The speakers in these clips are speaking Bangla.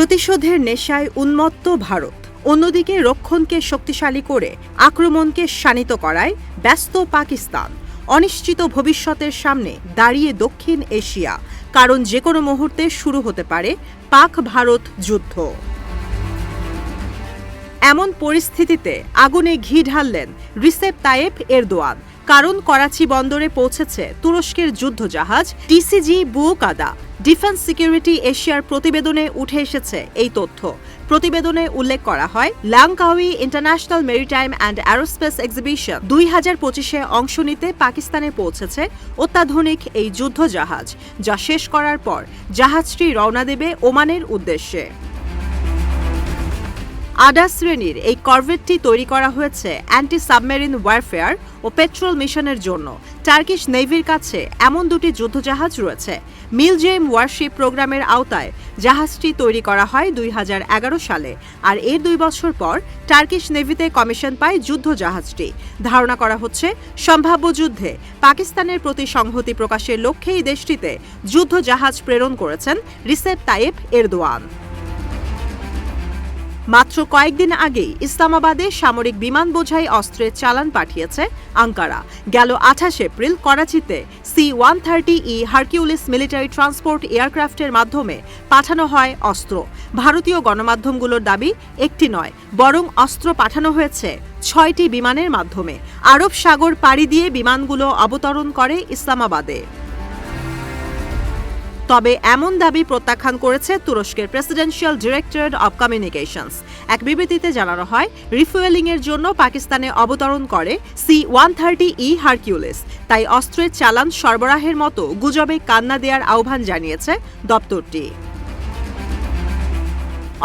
প্রতিশোধের নেশায় উন্মত্ত ভারত। অন্যদিকে রক্ষণকে শক্তিশালী করে আক্রমণকে শানিত করায় ব্যস্ত পাকিস্তান। অনিশ্চিত ভবিষ্যতের সামনে দাঁড়িয়ে দক্ষিণ এশিয়া। কারণ যে কোনো মুহূর্তে শুরু হতে পারে পাক ভারত যুদ্ধ। এমন পরিস্থিতিতে আগুনে ঘি ঢাললেন রিসেপ তায়েব এরদোয়ান। কারণ করাচি বন্দরে পৌঁছেছে তুরস্কের যুদ্ধজাহাজ টিসিজি বুকাদা ডিফেন্স সিকিউরিটি এশিয়ার প্রতিবেদনে উঠে এসেছে এই তথ্য। প্রতিবেদনে উল্লেখ করা হয় Langkawi international maritime and aerospace exhibition দুই হাজার পঁচিশে অংশ নিতে পাকিস্তানে পৌঁছেছে অত্যাধুনিক এই যুদ্ধজাহাজ, যা শেষ করার পর জাহাজটি রওনা দেবে ওমানের উদ্দেশ্যে। আডা শ্রেণির এই করভেটটি তৈরি করা হয়েছে অ্যান্টি সাবমেরিন ওয়ারফেয়ার ও পেট্রোল মিশনের জন্য। টার্কিশ নেভির কাছে এমন দুটি যুদ্ধজাহাজ রয়েছে। মিলজেম ওয়ারশিপ প্রোগ্রামের আওতায় জাহাজটি তৈরি করা হয় দুই হাজার এগারো সালে। আর এর দুই বছর পর টার্কিশ নেভিতে কমিশন পায় যুদ্ধজাহাজটি। ধারণা করা হচ্ছে, সম্ভাব্য যুদ্ধে পাকিস্তানের প্রতি সংহতি প্রকাশের লক্ষ্যেই দেশটিতে যুদ্ধজাহাজ প্রেরণ করেছেন রিসেপ তাইব এরদোয়ান। মাত্র কয়েকদিন আগেই ইসলামাবাদে সামরিক বিমান বোঝাই অস্ত্রের চালান পাঠিয়েছে আঙ্কারা। গেল আঠাশ এপ্রিল করাচিতে C one thirty E Hercules military transport এয়ারক্রাফটের মাধ্যমে পাঠানো হয় অস্ত্র। ভারতীয় গণমাধ্যমগুলোর দাবি, একটি নয়, বরং অস্ত্র পাঠানো হয়েছে ছয়টি বিমানের মাধ্যমে। আরব সাগর পাড়ি দিয়ে বিমানগুলো অবতরণ করে ইসলামাবাদে। তবে এমন দাবি প্রত্যাখ্যান করেছে তুরস্কের প্রেসিডেন্সিয়াল ডিরেক্টরেট অব কমিউনিকেশনস এক বিবৃতিতে জানানো হয় রিফুয়েলিংয়ের জন্য পাকিস্তানে অবতরণ করে C one thirty E Hercules তাই অস্ত্রের চালান সরবরাহের মতো গুজবে কান্না দেওয়ার আহ্বান জানিয়েছে দপ্তরটি।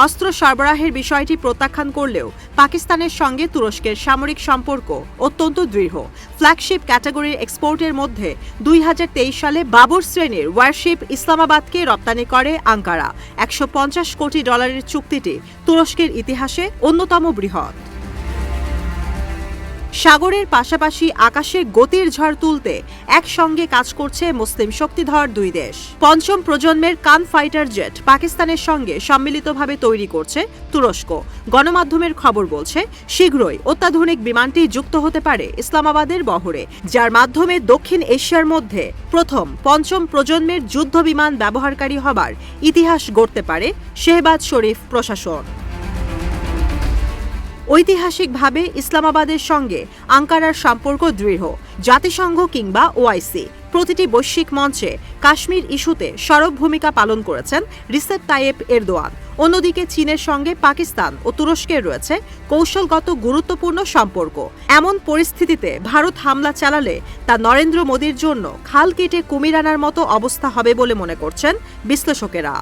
অস্ত্র সরবরাহের বিষয়টি প্রত্যাখ্যান করলেও পাকিস্তানের সঙ্গে তুরস্কের সামরিক সম্পর্ক অত্যন্ত দৃঢ়। ফ্ল্যাগশিপ ক্যাটাগরির এক্সপোর্টের মধ্যে দুই হাজার তেইশ সালে বাবর শ্রেণির ওয়ারশিপ ইসলামাবাদকে রপ্তানি করে আঙ্কারা। একশো পঞ্চাশ কোটি ডলারের চুক্তিটি তুরস্কের ইতিহাসে অন্যতম বৃহৎ। সাগরের পাশাপাশি আকাশে গতির ঝড় তুলতে একসঙ্গে কাজ করছে মুসলিম শক্তিধর দুই দেশ। পঞ্চম প্রজন্মের কান ফাইটার জেট পাকিস্তানের সঙ্গে সম্মিলিতভাবে তৈরি করছে তুরস্ক। গণমাধ্যমের খবর বলছে, শীঘ্রই অত্যাধুনিক বিমানটি যুক্ত হতে পারে ইসলামাবাদের বহরে, যার মাধ্যমে দক্ষিণ এশিয়ার মধ্যে প্রথম পঞ্চম প্রজন্মের যুদ্ধ বিমান ব্যবহারকারী হবার ইতিহাস গড়তে পারে শেহবাজ শরীফ প্রশাসন। ঐতিহাসিকভাবে ইসলামাবাদের সঙ্গে আঙ্কারার সম্পর্ক দৃঢ়, জাতিসংঘ কিংবা ওআইসি। প্রতিটি বৈশ্বিক মঞ্চে কাশ্মীর ইস্যুতে সরব ভূমিকা পালন করেছেন রিসেপ তায়েব এরদোয়ান। অন্যদিকে চীনের সঙ্গে পাকিস্তান ও তুরস্কের রয়েছে কৌশলগত গুরুত্বপূর্ণ সম্পর্ক। এমন পরিস্থিতিতে ভারত হামলা চালালে তা নরেন্দ্র মোদীর জন্য খাল কেটে কুমির আনার মতো অবস্থা হবে বলে মনে করছেন বিশ্লেষকেরা।